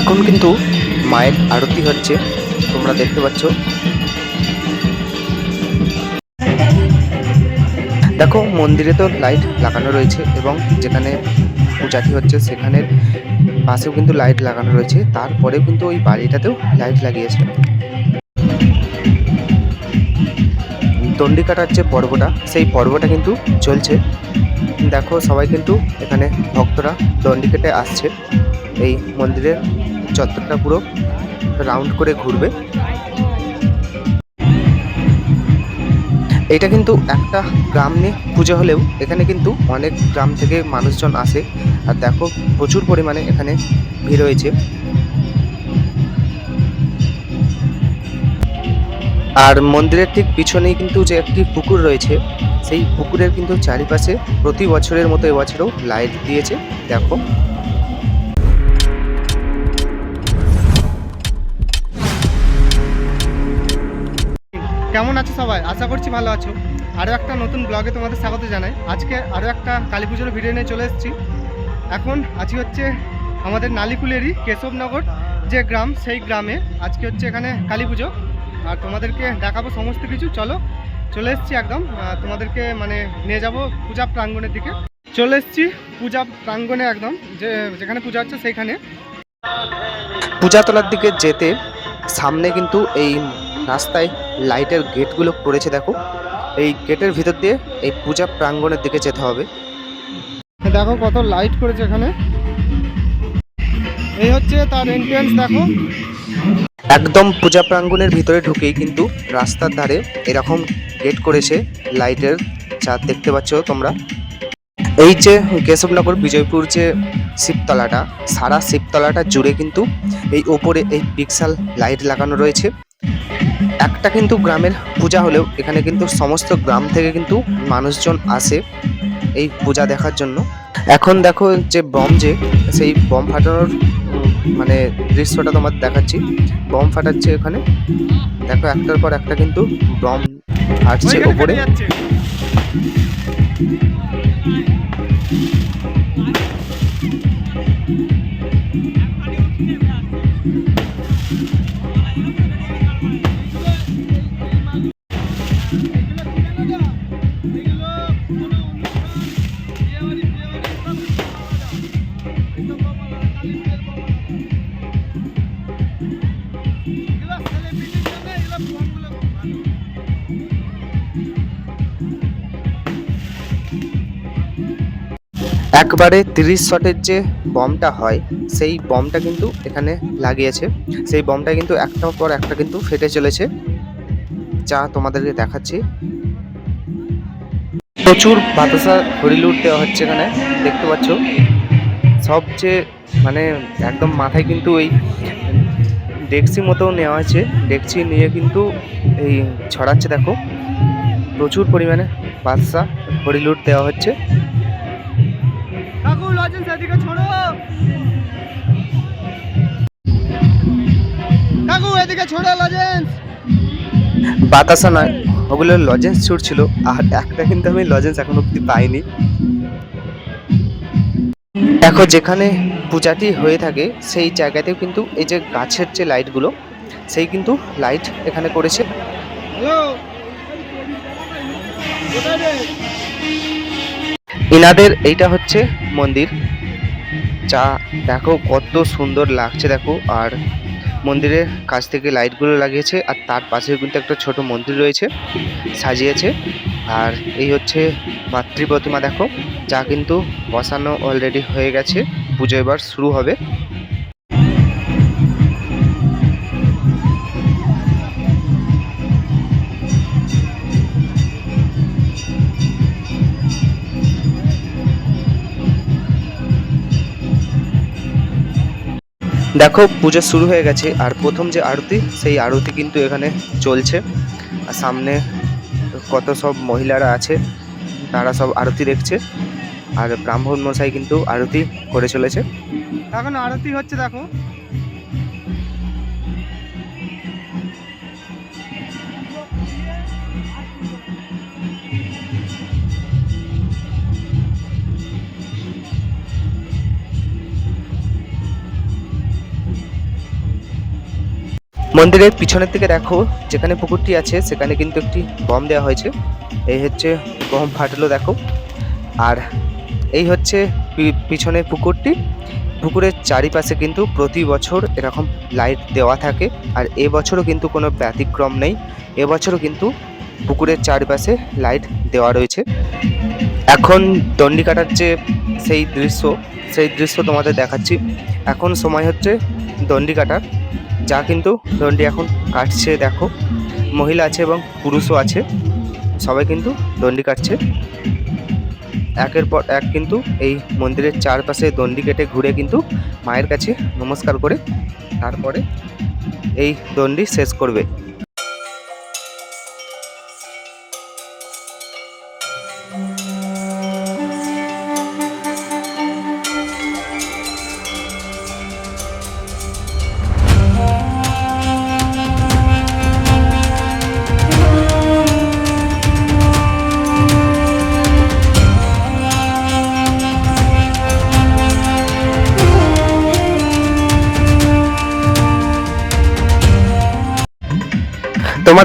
এখন কিন্তু মায়ের আরতি হচ্ছে। তোমরা দেখতে পাচ্ছ। দেখো, মন্দিরে তো লাইট লাগানো রয়েছে এবং যেখানে পূজাটি হচ্ছে সেখানে পাশেও কিন্তু লাইট লাগানো রয়েছে। তারপরেও কিন্তু ওই বাড়িটাতেও লাইট লাগিয়েছে দণ্ডি কাটার যে পর্বটা, সেই পর্বটা কিন্তু চলছে। দেখো সবাই কিন্তু এখানে ভক্তরা দণ্ডি কেটে আসছে। এই মন্দিরের চত্বরটা পুরো রাউন্ড করে ঘুরবে। এটা কিন্তু একটা গ্রাম নিয়ে পুজো হলেও এখানে কিন্তু অনেক গ্রাম থেকে মানুষজন আসে। আর দেখো প্রচুর পরিমাণে এখানে ভিড় হয়েছে। আর মন্দিরের ঠিক পিছনেই কিন্তু যে একটি পুকুর রয়েছে, সেই পুকুরের কিন্তু চারিপাশে প্রতি বছরের মতো এবছরও লাইট দিয়েছে, দেখো। কেমন আছো সবাই? আশা করছি ভালো আছো। আরও একটা নতুন ব্লগে তোমাদের স্বাগত জানাই। আজকে আরও একটা কালী পুজোর ভিডিও নিয়ে চলে এসেছি। এখন আজকে হচ্ছে আমাদের নালিকুলেরই কেশবনগর যে গ্রাম, সেই গ্রামে। আজকে হচ্ছে এখানে কালী পুজো। আর তোমাদেরকে দেখাবো সমস্ত কিছু চলো চলে এসছি একদম তোমাদেরকে মানে নিয়ে যাব পূজা প্রাঙ্গণের দিকে। চলে এসেছি পূজা প্রাঙ্গণে একদম যে যেখানে পূজা হচ্ছে সেইখানে। পূজাতলার দিকে যেতে সামনে কিন্তু এই রাস্তায় লাইটের গেটগুলো পড়েছে দেখো। এই গেটের ভিতর দিয়ে এই পূজা প্রাঙ্গণের দিকে যেতে হবে। দেখো কত লাইট করেছে এখানে। এই হচ্ছে তার এন্ট্রান্স দেখো। একদম পূজা প্রাঙ্গণের ভিতরে ঢুকেই কিন্তু রাস্তার ধারে এরকম গেট করেছে লাইটের যা দেখতে পাচ্ছ তোমরা। এই যে কেশবনগর বিজয়পুর যে শিবতলাটা, সারা শিবতলাটা জুড়ে কিন্তু এই ওপরে এই পিক্সাল লাইট লাগানো রয়েছে। একটা কিন্তু গ্রামের পূজা হলেও এখানে কিন্তু সমস্ত গ্রাম থেকে কিন্তু মানুষজন আসে এই পূজা দেখার জন্য। এখন দেখো যে বম যে, সেই বম ফাটানোর মানে দৃশ্যটা তোমার দেখাচ্ছি। বম ফাটাচ্ছে এখানে। দেখো একটার পর একটা কিন্তু বম ফাটছে ওপরে। একবারে তিরিশ শটের যে বমটা হয়, সেই বমটা কিন্তু এখানে লাগিয়েছে। সেই বমটা কিন্তু একটার পর একটা কিন্তু ফেটে চলেছে। যা তোমাদেরকে দেখাচ্ছি। প্রচুর বাতাসা হরিলুট দেওয়া হচ্ছে এখানে, দেখতে পাচ্ছ? সবচেয়ে মানে একদম মাথায় কিন্তু ওই ডেক্সি মতো নেওয়া আছে। ডেক্সি নিয়ে কিন্তু এই ছড়াচ্ছে দেখো। প্রচুর পরিমাণে বাদশা হরিলুট দেওয়া হচ্ছে। লজেন্স এদিকে ছোড়ো। কাকু এদিকে ছোড়ো লজেন্স বাতাসা নয় ওগুলো লজেন্স ছুটছিল আর একটা কিন্তু আমি লজেন্স এখন অব্দি পাইনি। দেখো যেখানে পূজাটি হয়ে থাকে সেই জায়গাতেও কিন্তু এই যে গাছের যে লাইটগুলো সেই কিন্তু লাইট এখানে করেছে। হ্যালো কোথায় রে ইনাদের এইটা হচ্ছে মন্দির। যা দেখো কত সুন্দর লাগছে দেখো। আর মন্দিরের কাছ থেকে লাইটগুলো লাগিয়েছে আর তার পাশে কিন্তু একটা ছোট মন্দির রয়েছে, সাজিয়েছে। আর এই হচ্ছে মাতৃ প্রতিমা দেখো, যা কিন্তু বসানো অলরেডি হয়ে গেছে। পুজো এবার শুরু হবে। দেখো, পুজো শুরু হয়ে গেছে। আর প্রথম যে আরতি, সেই আরতি কিন্তু এখানে চলছে। আর সামনে কত সব মহিলারা আছে, তারা সব আরতি দেখছে। আর ব্রাহ্মণ মশাই কিন্তু আরতি করে চলেছে। এখন আরতি হচ্ছে, দেখো। মন্দিরের পিছনের দিকে দেখো, যেখানে পুকুরটি আছে, সেখানে কিন্তু একটি বম দেওয়া হয়েছে। এই হচ্ছে বম ফাটলো, দেখো। আর এই হচ্ছে পিছনে পুকুরটি। পুকুরের চারিপাশে কিন্তু প্রতি বছর এরকম লাইট দেওয়া থাকে। আর এবছরও কিন্তু কোনো ব্যতিক্রম নেই। এবছরও কিন্তু পুকুরের চারপাশে লাইট দেওয়া রয়েছে। এখন দণ্ডি কাটার যে সেই দৃশ্য সেই দৃশ্য তোমাদের দেখাচ্ছি। এখন সময় হচ্ছে দণ্ডি কাটার। যা কিন্তু দণ্ডি এখন কাটছে, দেখো। মহিলা আছে এবং পুরুষও আছে। সবাই কিন্তু দণ্ডি কাটছে। একের পর এক কিন্তু এই মন্দিরের চারপাশে দণ্ডি কেটে ঘুরে কিন্তু মায়ের কাছে নমস্কার করে তারপরে এই দণ্ডি শেষ করবে।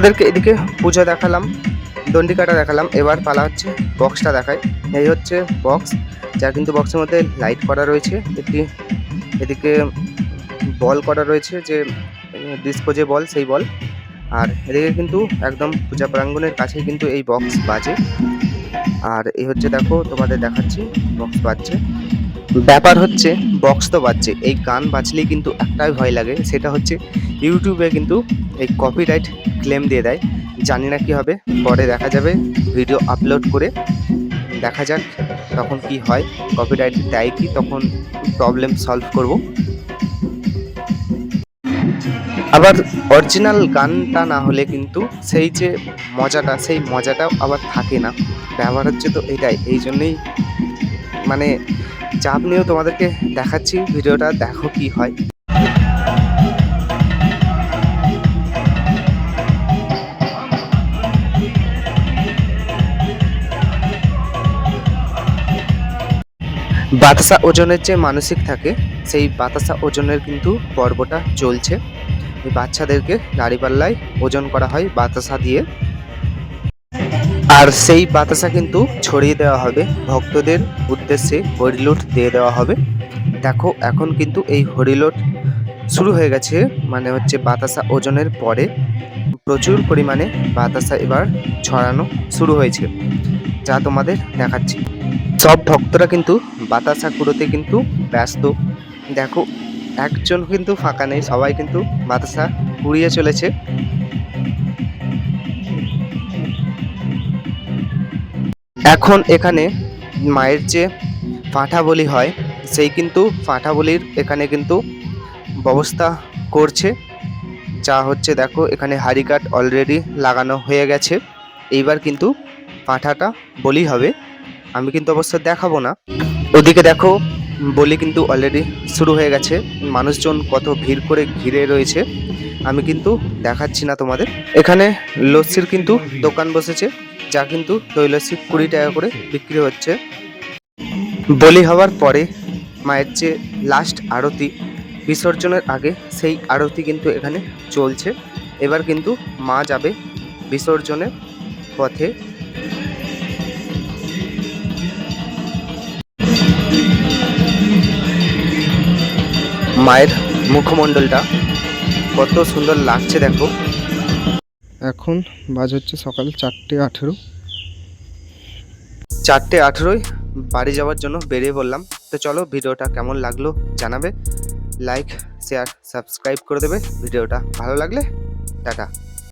তোমাদেরকে এদিকে পুজো দেখালাম দণ্ডি কাটা দেখালাম, এবার পালা হচ্ছে বক্সটা দেখায় এই হচ্ছে বক্স, যা কিন্তু বক্সের মধ্যে লাইট করা রয়েছে, একটি এদিকে বল করা রয়েছে যে ডিসপোজে বল, সেই বল। আর এদিকে কিন্তু একদম পূজা প্রাঙ্গণের কাছেই কিন্তু এই বক্স বাজে। আর এই হচ্ছে দেখো, তোমাদের দেখাচ্ছি, বক্স বাজছে। ব্যাপার হচ্ছে বক্স তো বাজছে। এই গান বাজলেই কিন্তু একটাই ভয় লাগে, সেটা হচ্ছে ইউটিউবে কিন্তু এই কপিরাইট ক্লেম দিয়ে দেয়। জানি না কি হবে, পরে দেখা যাবে ভিডিও আপলোড করে দেখা যাক তখন কি হয় কপিরাইট দেয় কি, তখন প্রবলেম সলভ করব। আবার অরিজিনাল গানটা না হলে কিন্তু সেই যে মজাটা, সেই মজাটাও আবার থাকে না। ব্যবহার হচ্ছে তো এটাই, এই জন্যই মানে চাপ নিয়েও তোমাদেরকে দেখাচ্ছি, ভিডিওটা দেখো কি হয়। বাতাসা ওজনের যে মানসিক থাকে, সেই বাতাসা ওজনের কিন্তু পর্বটা চলছে। বাচ্চাদেরকে দাঁড়িপাল্লায় ওজন করা হয় বাতাসা দিয়ে। আর সেই বাতাসা কিন্তু ছড়িয়ে দেওয়া হবে। ভক্তদের উদ্দেশ্যে হরিলোট দিয়ে দেওয়া হবে। দেখো, এখন কিন্তু এই হরিলোট শুরু হয়ে গেছে মানে হচ্ছে বাতাসা ওজনের পরে। প্রচুর পরিমাণে বাতাসা এবার ছড়ানো শুরু হয়েছে, যা তোমাদের দেখাচ্ছি। সব ভক্তরা কিন্তু বাতাসা কুড়োতে কিন্তু ব্যস্ত। দেখো, একজন কিন্তু ফাঁকা নেই, সবাই কিন্তু বাতাসা কুড়িয়ে চলেছে। এখন এখানে মায়ের যে পাঁঠা বলি হয়, সেই কিন্তু পাঁঠা বলির এখানে কিন্তু ব্যবস্থা করছে। যা হচ্ছে দেখো, এখানে হাড়ি কাঠ অলরেডি লাগানো হয়ে গেছে। এইবার কিন্তু পাঁঠাটা বলি হবে। আমি কিন্তু অবশ্য দেখাবো না। ওদিকে দেখো, বলি কিন্তু অলরেডি শুরু হয়ে গেছে। মানুষজন কত ভিড় করে ঘিরে রয়েছে। আমি কিন্তু দেখাচ্ছি না তোমাদের। এখানে লস্যির কিন্তু দোকান বসেছে। যা কিন্তু লস্যি কুড়ি টাকা করে বিক্রি হচ্ছে। বলি হওয়ার পরে মায়ের যে লাস্ট আরতি, বিসর্জনের আগে সেই আরতি কিন্তু এখানে চলছে। এবার কিন্তু মা যাবে বিসর্জনের পথে। মায়ের মুখমণ্ডলটা কত সুন্দর লাগছে দেখো। এখন বাজ হচ্ছে সকাল চারটে আঠেরো। চারটে আঠেরোই বাড়ি যাওয়ার জন্য বেরিয়ে পড়লাম। তো চলো ভিডিওটা কেমন লাগল জানাবে। লাইক শেয়ার সাবস্ক্রাইব করে দেবে। ভিডিওটা ভালো লাগলে, টাটা।